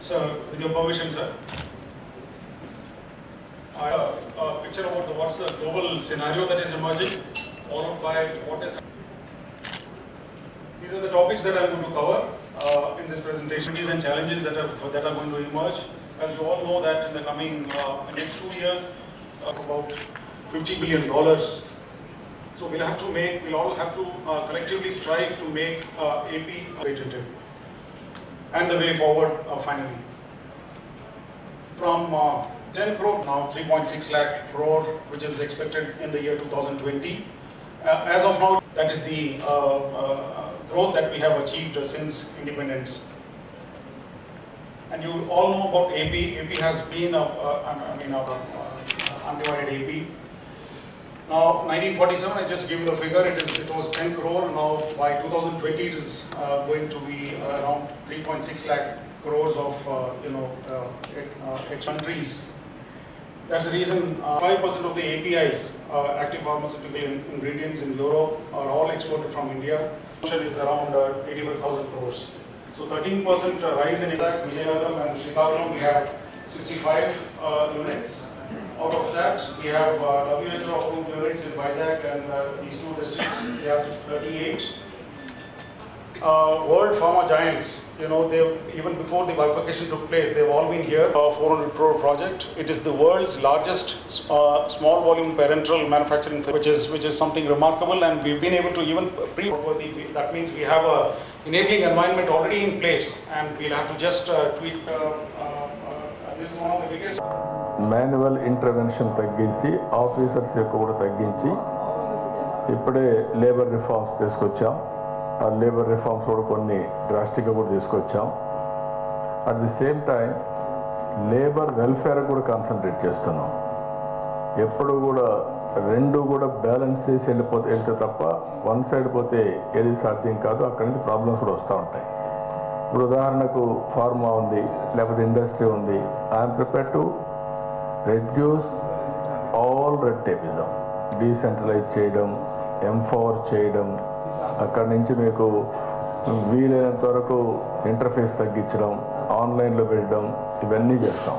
So, with your permission, sir. I, uh, a picture about the, what's the global scenario that is emerging, followed by what is. These are the topics that I'm going to cover uh, in this presentation, and challenges that are, that are going to emerge. As you all know that in the coming, uh, next two years, uh, about fifty billion dollars. So we'll have to make, we'll all have to uh, collectively strive to make uh, AP patented and the way forward uh, finally. From uh, 10 crore now 3.6 lakh crore, which is expected in the year 2020. Uh, as of now, that is the uh, uh, growth that we have achieved uh, since independence. And you all know about AP. AP has been I mean, a, a undivided AP. Now, 1947, I just give you the figure, it is, it was 10 crore, now by 2020 it is uh, going to be around 3.6 lakh crores of, uh, you know, uh, ex- uh, countries. That's the reason uh, 5% of the APIs, uh, active pharmaceutical in- ingredients in Europe are all exported from India. Production is around uh, 85,000 crores. So 13% rise in Iraq, Vijayanagaram and Srikakulam, we have 65 uh, units. Out of that, we have uh, WHO approved units in Vizag and uh, these two districts, we have 38. Uh, World pharma giants, you know, they even before the bifurcation took place, they've all been here. Uh, 400 crore project. It is the world's largest uh, small volume parenteral manufacturing, which is which is something remarkable, and we've been able to even pre. That means we have a enabling environment already in place, and we'll have to just uh, tweak. Uh, uh, uh, this is one of the biggest. Manual intervention తగ్గించి officers యొక్క కూడా తగ్గించి ఇప్పుడే labour reforms తీసుకొచ్చాం. ఆ labour reforms కూడా కొన్ని డ్రాస్టిక్గా కూడా తీసుకొచ్చాం. At the same time labour welfare కూడా కాన్సన్ట్రేట్ చేస్తున్నాం. ఎప్పుడు కూడా రెండు కూడా బ్యాలెన్స్ చేసి వెళ్ళిపోతే వెళ్తే తప్ప వన్ సైడ్ పోతే ఏది సాధ్యం కాదు అక్కడి నుంచి ప్రాబ్లమ్స్ కూడా వస్తూ ఉంటాయి. ఇప్పుడు ఉదాహరణకు ఫార్మా ఉంది లేకపోతే ఇండస్ట్రీ ఉంది. I'm prepare to reduce all red tapism decentralise చేయడం ఎంపవర్ చేయడం. అక్కడి నుంచి మీకు వీలైనంత వరకు ఇంటర్ఫేస్ తగ్గించడం ఆన్లైన్లో పెట్టడం ఇవన్నీ చేస్తాం.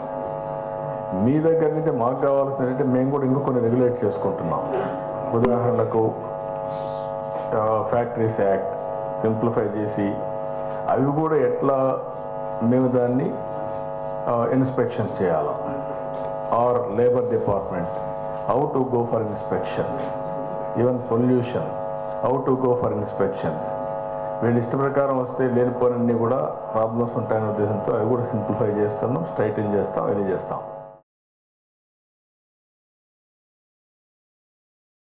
మీ దగ్గర నుంచి మాకు కావాల్సింది ఏంటంటే మేము కూడా ఇంకా కొన్ని రెగ్యులేట్ చేసుకుంటున్నాం. ఉదాహరణకు ఫ్యాక్టరీస్ యాక్ట్ సింప్లిఫై చేసి అవి కూడా ఎట్లా మేము దాన్ని ఇన్స్పెక్షన్ చేయాలి? or labor department, how to go for inspection, even pollution, how to go for inspection. వీళ్ళు ఇష్ట ప్రకారం వస్తే లేనిపోనన్నీ కూడా ప్రాబ్లమ్స్ ఉంటాయనే ఉద్దేశంతో అవి కూడా సింప్లిఫై చేస్తున్నాం స్ట్రైటన్ చేస్తాం వెళ్ళి చేస్తాం